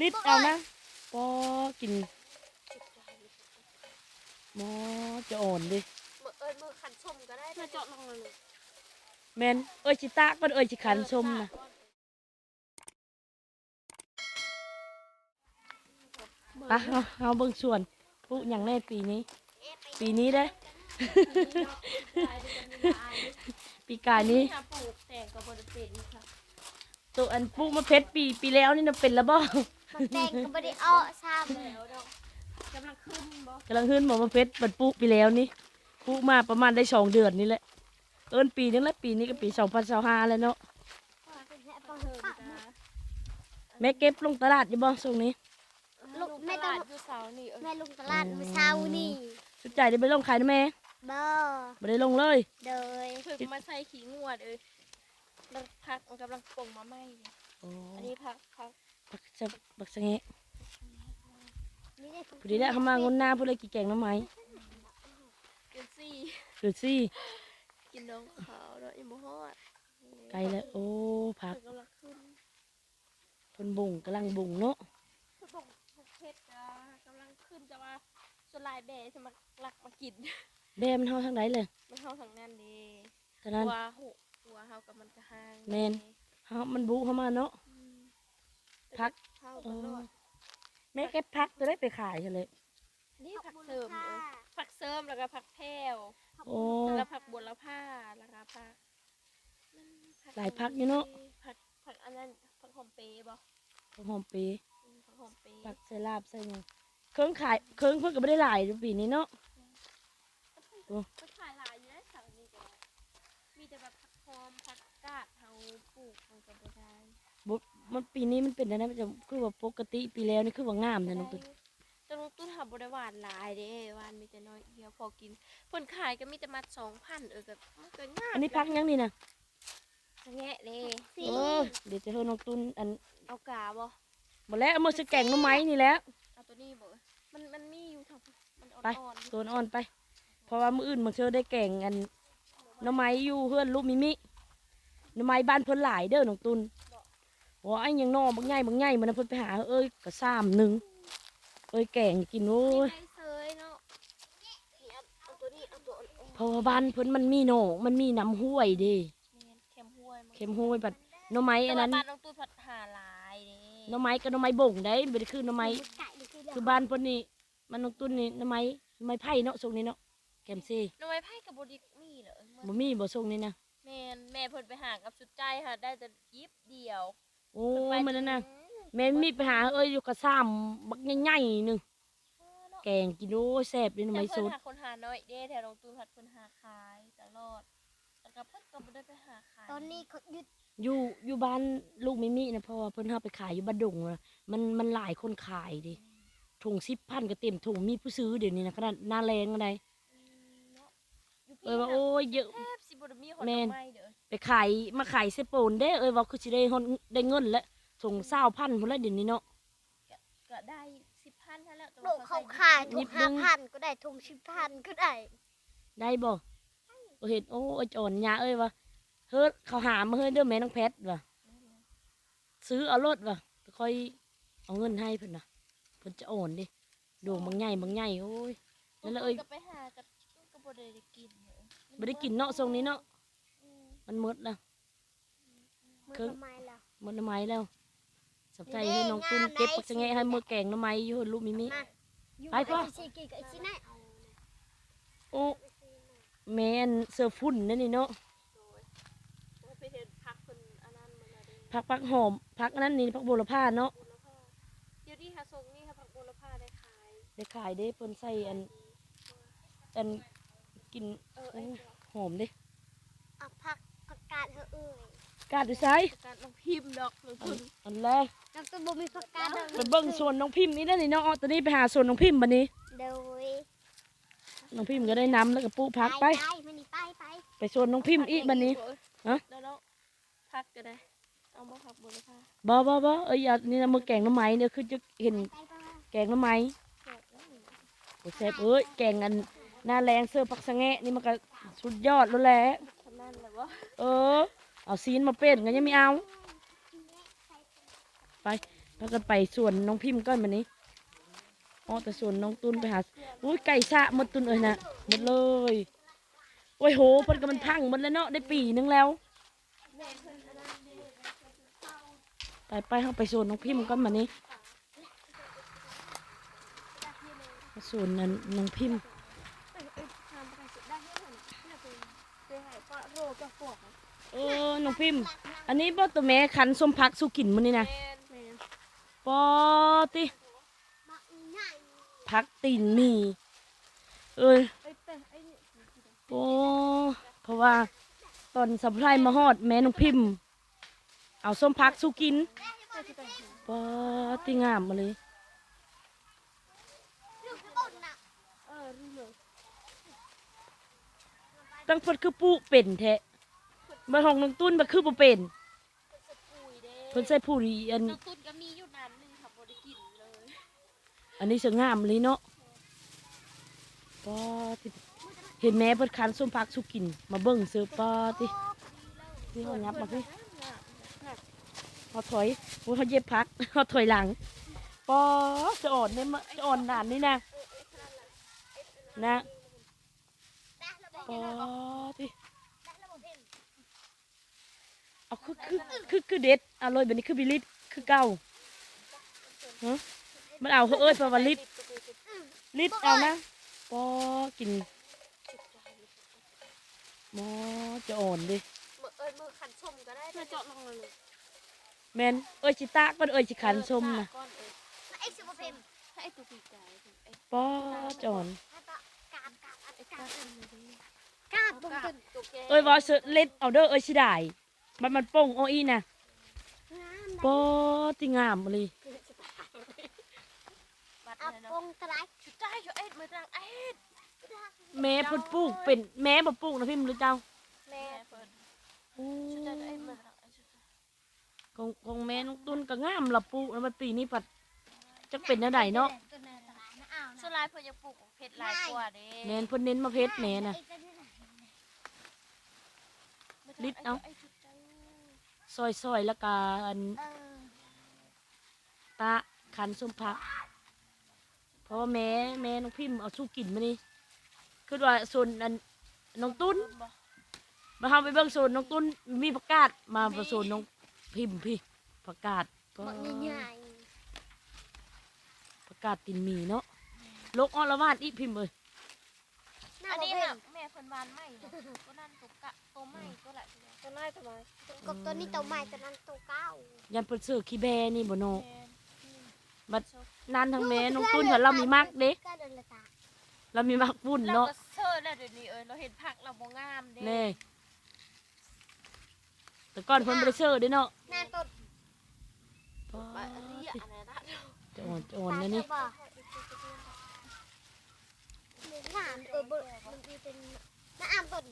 ลิดเอานะปอกินหมอจะอ่อนดิมือเอ้ยมือขันชมก็ได้เพื่อเจาะลงเลยแมนเอ้ยชิตะก็เอ้ยชิขันชมนะไปะเอาเอาเบิ่งส่วนปลูกอย่างแน่ปีนี้ ปีนี้ได้อปีกายนี้ถ้าปลูกแต่งกับบริเป็นค่ะตัวอันปลูกมะเพชรปีปีแล้วนี่นะเป็นแล้วบ่ มันแต่งก็ไม่ได้เอาซ้แล้วดอกกำลังขึ้นบ่กำลังขึ้นหมอมะเพชรมันปลูกปีแล้วนี่ปลูกมาประมาณได้สองเดือนนี่แหละเอิ้นปีนึงแล้วปีนี้ก็ปีสองพันสองห้าแล้วเนาะำแม่เก็บลงตลาดอยู่บ่ส่งนี้ลูกไม่ต้องอยู่เสานี่เออแม่ลงตลาดมื้อเช้านี่สุดใจได้ไปลงขายนะแม่บ่บ่ได้ลงเลยโดยถึงมาใส่ขี้งวดเอ้ยแล้วพักมันกำลังปลงมาไหมเนี่ยโอ้อันนี้พักพัก บักจะบักสะแงะนี่ได้พอดีแล้วเขามางนหน้าพูดเลยกี่แกงหน้ำไหมเกินซี่เดือดซี่กินน้องขาวแล้วอิมฮอดไกลแล้วโอ้ผักกำลังขึ้นทนบุ่งกำลังบุ่งเนาะคือบอกบอกเพชรจ้ากำลังขึ้นจะว่าสลายแบะจะมาลักมากินแบมันเฮาทางไหนเลยมันเข้าทางนั้นดีตอนนั้นหัวหูหัวเฮากับมันกระหางแม่นเฮามันบุเข้ามาเนาะอืม พักเข้าโอ้ตลอดแม่เก็บพักจะได้ไปขายเฉยเลยนี่ผักเสริมเออผักเสริมแล้วก็ผักแพรวโอ้แล้วผักบัวละผ้าแล้วก็ผักมันหลายผักอยู่เนาะผักผักอันนั้นผักหอมเปย์บ่ผักหอมปีอืมผักหอมเปย์ผักใส่ลาบใส่หยังเครื่องขายเครื่องเพิ่นก็ไม่ได้หลายปีนี้เนาะโอ้ก็ขายหลายอยู่นะแถวนี้ก็มีแต่แบบผักหอมผักกาดเฮาปลูกมันก็บ่ได้บ่ มันปีนี้มันเป็นอะไรมันจะคือว่าปกติปีแล้วนี่คือว่างามนะน้องตุ้นแต่น้องตุ้นทำบริวารหลายเด้หวานมีแต่น้อยเดียวพอกินเพิ่นขายก็มีแต่มัดสองพันเออก็มันก็ง่ายอันนี้พักยังนี่นะแงะเด้สีโอ้ยเดี๋ยวจะให้น้องตุ้นอันเอากาบ่บ่แล้วเอามือสแกงหน้ำไม้นี่แหล้วเอาตัวนี้บ่มันมันมีอยู่ทางมันอ่ไปอนๆอยู่ตัวอ่อนไป เพราะว่ามื้ออื่นมันเชื่อได้แกงอันหน้ำไม้อยู่เพื่อนลูกมิมิหน้ำไม้บ้านเพิ่นหลายเด้อน้องตุน ว่าไอ้ยังนอบางใหญ่บางใหญ่มันนะเพิ่นไปหา เอ้ยก็ซ้ำหนึ่งเอ้ยแกงกินโอ้ยไม่เซยเนาะนี่เอาเอาตัวนี้เอาตัวอ่อนเพราะว่าบ้านเพิ่นมันมีหนองมันมีน้ำห้วยเด้ๆแม่นเค็มห้วยมันเข็มห้วยบัดหน้ำไม้แต่อันว่านั้นบ้านน้องตุ้นผัดหาหลายเด้หน้ำไม้ก็หน้ำไม้บ่งได้บ่ได้คือหน้ำไม้ไก่นี่คือคือบ้านเพิ่นนี่มันน้องตุนนี่หน้ำไม้หน้ำไม้ไผ่เนาะทรงนี้เนาะแกมซี่หน้องไม้ไผ่กับบ่ไดิมีเหรอบ่มีบ่ทรงนี้นะแม่นแม่เพิ่นไปหากับสุดใจค่ะได้แต่ยิบเดียว โอ้เพิ่ยไปมันนั่นน่ะอืมแม่มีไปหาเอ้ยอยู่กระซ้ำบักใหญ่ๆหนึงแกงกินโอ้ยแซ่บเลยนะแต่ไม่เพิ่สุนดหาคนหาน้อยเด้แถวน้องตุ้นผัดเพิ่นหาขายตลอดแล้วก็เพิ่นก็บ่ได้ไปหาขายตอนนี้เขาหยุดอยู่อยู่บ้านลูกมิมินะเพราะว่าเพิ่นเฮาไปขายอยู่บ้านดงนะมันมันหลายคนขายดิถุงสิบพันก็เต็มถุงมีผู้ซื้อเดี๋ยวนี้นะขนาดหน้าแรงอะไรอืมเนาะอยู่เอ้พี่ยว่าน่ะโอ้ยเยอะ แทบสิบ่ได้มีคนแม่นทำไมเด้อ ไปขายมาขายเซโปนเด้เอ้ยว่าคือสิได้ฮอนได้เงินแล้วถุงเศร้าพันพุ่นละเดี๋ยวนี้เนาะก็ได้10,000ท่านแล้วแต่โลว่กเขาใส่ขายทุนิกดนึห้างพันก็ได้ทุกสิบพันก็ได้ ได้บ่โอ้เห็นโอ้ยจอนยาเอ้ยว่าเฮ้ยเขาหามาเฮ้ยเด้อแม่น้องแพทว่ะซื้อเอารถว่ะก็ค่อยเอาเงินให้เพิ่นน่ะเพิ่นจะโอนดิดวงบางใหญ่บางใหญ่โอ้ยนั่นแหละเอ้ยก็ไปหากับก็บ่ได้กินเด้อบ่ได้กินเนาะทรงนี้เนาะอื มมันหมดแล้วมือครึ่งทำไมล่ะหมดหน้ำไม้แล้วสับใจนี่ให้น้องตุ้นงามไหนเก็บปักจะแงะให้มือแกงหน้ำไม้อยู่ลูกมิมิมาอยู่ไปพ่อไอ้ซีกีกับไอ้ซีน่าโอ้แม่นเสื้อฝุ่นนั่นนี่เนาะโดยโอ้ไปเห็นพักเพิ่นอันนั้นมันน่ะเด้ผักปักหอมผักอันนั้นนี่ผักบัวละพาเนาะบุรพาเดี๋ยวนี้หาทรงนี่ค่ะผักบุรพาได้ขายได้ขายเด้เพิ่นใส่อันอันกินเออไอ้หอมเด้เอาผักผักกาดเธอะเอ้ยกาดดูไซการลองพิมพ์ดอกลงอัทุนนอันแรกน้ำตัวบ่มีผักกาดเด้ไปอเบิ่งส่วนน้องพิมพ์นี่นั่นนี่เนาะอ๋อตอนนี้ไปหาส่วนน้องพิมพ์บัดนี้โดยน้องพิมพ์ก็ได้น้ำแล้วก็ปลูกผักไปไปมันนี่ไปไปไปส่วนน้องพิมพ์อีกบัดนี้ฮะแล้วแล้วพักก็ได้เอามาผักบุรพาบ่บ่บ่เอ้ยอย่านี่นะมือแกงหน้ำไม้เนี่ยคือจะเห็นไปไปไปแกงหน้ำไม้แซ่บแล้วนี่โอ้แซ่บเอ้ยแกงอันหน้าแรงเสื้อผักสะแงะนี่มันก็สุดยอดแล้วแหละทำ นั่นแหละวะเออ เอาซีนมาเป็นกันยังไม่เอา ไปแล้วก็ไปส่วนน้องพิมพ์ก้อนมันนี้อ๋อแต่ส่วนน้องตุนไปหาอุ้ยไก่สะหมดตุนเอ้ยนะหมดเลยโอ้ยโหเพิ่นก็มันพังหมดแล้วเนาะได้ปีนึงแล้ว ไปไปเข้าไปส่วนน้องพิมพ์ก้อนมันนี้ส่วนนั้นน้องพิมพ์ เออน้องพิมพ์ อันนี้บ่ตัวแม่ขันส้มพักสุกินมื้อนี้นะแม่นแม่นปอติบักใหญ่พักตีนหมีเอ้ยไอ้แต่ไอ้นี่โอ้เพราะว่าตอนสัมภาระมาฮอดแม่น้องพิมพ์ เอาส้มพักสุกินปอติงามมาเลย ลูกกระตุนน่ะ เออรู้เลย ตั้งเพิ่นคือปูเป็นแท้มาห้องน้องตุ้นบ่คือบ่เป็นปุยเด้เพิ่นใส่ผู้ดีอันน้องตุ้นก็มีอยู่น้ำหนึงค่ะบ่ได้กินเลย อันนี้สวยงามเลยเนาะปอติเห็นแม่เพิ่นคันส้มพักสุกิน มาเบิ่งเสือปอตินี่เขายับมาพี่เขาถอยโอ้ยเขาเย็บพักเขาถอยหลังปอจะอ่อนเนี่ยมะจะอ่อนนานนี่นะนะ ปอที่เอาคือคือคือคือเด็ดอร่อยแบบนี้คือบิลิตคือเก่าฮะมันเอาเขาเอ้ยปะวันลิตลิตเอานะปอกินหมอจะอ่อนดิมือเอ้ยมือขันชมก็ได้เธอเจาะลงเลยแมนเอ้ยจิตาก็เอ้ยจิขันชมนะก้อนเอ้ยไอ้สุภเพมถ้าไอ้ตัวปีกไก่ไอ้ปอจอนแล้วก็กาบกาบไอ้กาก้าบ นมือดีกาบตัวกันตัวแกเอ้ยว่าเสเล็ดเอาเด้อเอ้ยสิได้มันมันโป่งโอ้อีน่ะงามปอติงามเลยบัดเอาเลยปเนาะงตะไลชุดได้ชุดเอ็ดมือตังเอ็ดแม่เพิ่นปลูกเป็นแม่บ่ปลูกนะพี่มหรือเจ้าแม่เพิ่นโอ้ชุดได้เอ็ดมือตังเอ็ดชุดของของแม่น้องตุนก็งามละปลูกแล้วมันปีนี้ปัดจักเป็นแนวใดเนาะตัวนั้นตะไลนะเอานะส่วนลายเพิ่นจะปลูกเพชรลายกว่าเด้แม่นเพิ่นเน้นมาเพชรแม่น่ะ ลิดเอาไชุดได้ซอยๆแล้วก็อันเออตาขันส้มผักเพราะว่าแม่แม่น้องพิมพ์เอาสู้กินมานี่คือว่าส่วนอันน้องตุ้นบ่มาทำไปเบิ่งโซนน้องตุ้นมีประกาศมาประโซนน้องพิมพ์พี่ประกาศก็บักใหญ่ประกาศตินหมีเนาะโลกออนละวาดอีพิมพ์เลย ๆหน้าอันบ่นี้เพค่ะมแม่เพิ่นวานใหม่เนาะตัวนั้นตัวกะตัวใหม่ตัวละตัวน้อยตัวน้อยกบตัวนี้ตัวใหม่ตัวนั้นตัวเก้ายันเปิดเสือขี้แบนี่บ่เนาะแม่นบัดนั้นทางแม่น้องตุ้นเห็นเรามีมักเด้ก็เดินละตาเรามีมักวุ่นเราเนาะก็เชิดแล้วเดี๋ยวนี้เอ้ยเราเห็นผักเราบ่งามเด้แน่แต่ก่อนเพิ่นบ่ได้เสือเด้เนาะหน้าต้นป๊าบะดเรียอันนั้นนะจะอ่อนจะอ่อนนะนี่ ตาเธอบอกห น้าเออเบอร์มันมีเป็นหน้าอ่ามต้น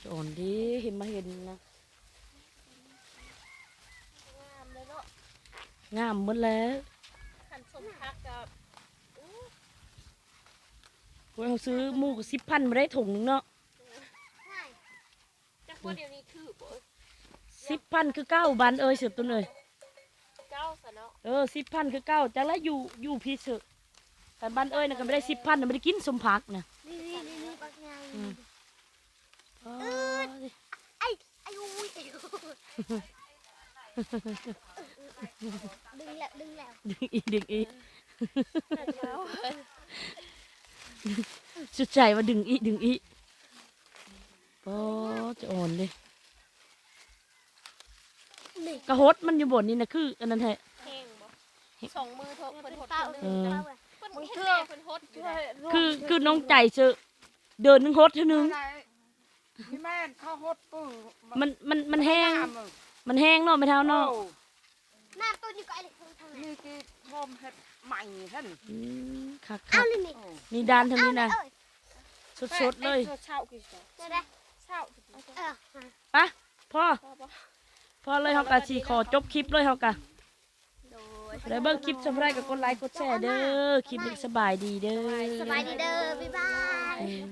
จะอ่อนดีเห็นมาเห็นนะงามเลยเนาะงามหมดแล้วขันสมผักกับโอ้ยเขาซื้อหมูกับสิบพันมาได้ถุงนึงเนาะใช่จักว่าเดี๋ยวนี้คือบ่สิบพันคือเก้าบันเอ้ยเสือตุนเอ้ยเจ้าซะเนาะเออสิบพันคือเก้าจังละอยู่อยู่พี่เสือ แต่บ้านเอ้ยน่ะก็ไม่ได้สิบพันน่ะไม่ได้กินสมผักนะนี่นี่นี่นี่บักใหญ่อืมอ๋อไอ้ไอ้อุ้ยไอ้ยดึงแล้วดึงแล้วดึงอีดึงอีกเจ้าสุดใจว่าดึงอีดึงอีโอ้จะอ่อนเลยกระหดมันอยู่บนนี่นะคืออันนั้นแหละ สองมือเถอะเพิ่นหดเป้าเพิ่นเออเพิ่นเฮ็ดแม่เพิ่นหดอยู่นะคือคือน้องใจเสือเดินนึงหดเท่านึงพี่แม่นข้าวฮดปื้อมันมันมันแห้งงามเลยมันแห้งเนาะไม่เท่าเนาะโอ้หน้าต้นนี่ก็ไอ้เล็กทางไหนนี่คือพรมเฮ็ดใหม่ท่านอืมคักเอาคักเลยนี่โอ้นี่ด้านทางนี้นะเอาเลยสดๆเลยเช้ากี่ชั่วเดี๋ยวนะเช้าเออปะพ่อพอบ่พ่อเลยเฮากะสิขอจบคลิปเลยเฮากะ โดยได้เบิ่งคลิปสำหรับกับกดไลค์กดแชร์เด้อคลิปนี้สบายดีเด้อสบายดีเด้อบ๊ายบายอืม